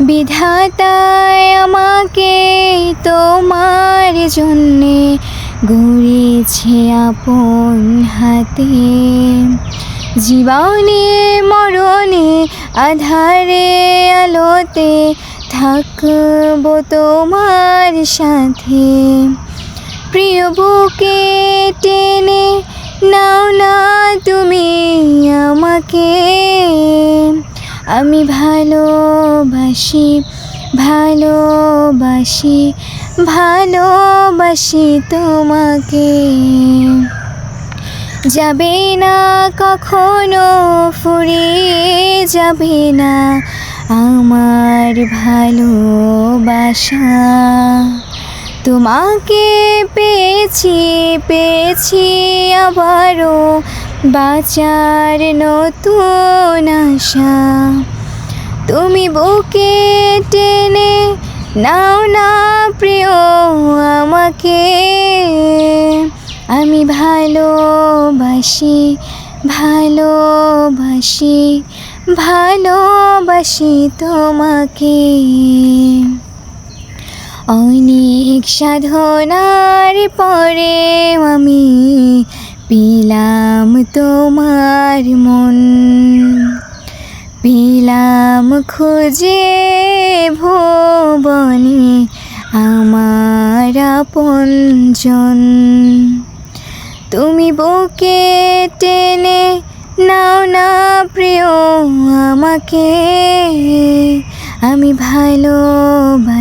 বিধাতায় আমাকে তোমার জন্যে গড়েছে আপন হাতে। জীবনে, মরণে, আধারে, আলোতে থাকব তোমার সাথে। প্রিয় বুকে টেনে নাও না তুমি আমাকে। আমি ভালোবাসি ভালোবাসি ভালোবাসি তোমাকে। যাবে না কখনো ফুরিয়ে যাবে না আমার ভালোবাসা। তোমাকে পেয়েছি পেয়েছি আবারও বাঁচার নতুন আশা। তুমি বুকে টেনে নাও না প্রিয় আমাকে। আমি ভালোবাসি ভালোবাসি ভালোবাসি তোমাকে। অনেক সাধনার পরে আমি পেলাম তোমার মন, পিলাম খুঁজে ভুবনে আমার আপনজন। তুমি বুকে টেনে নাও না প্রিয় আমাকে, আমি ভালোবাসি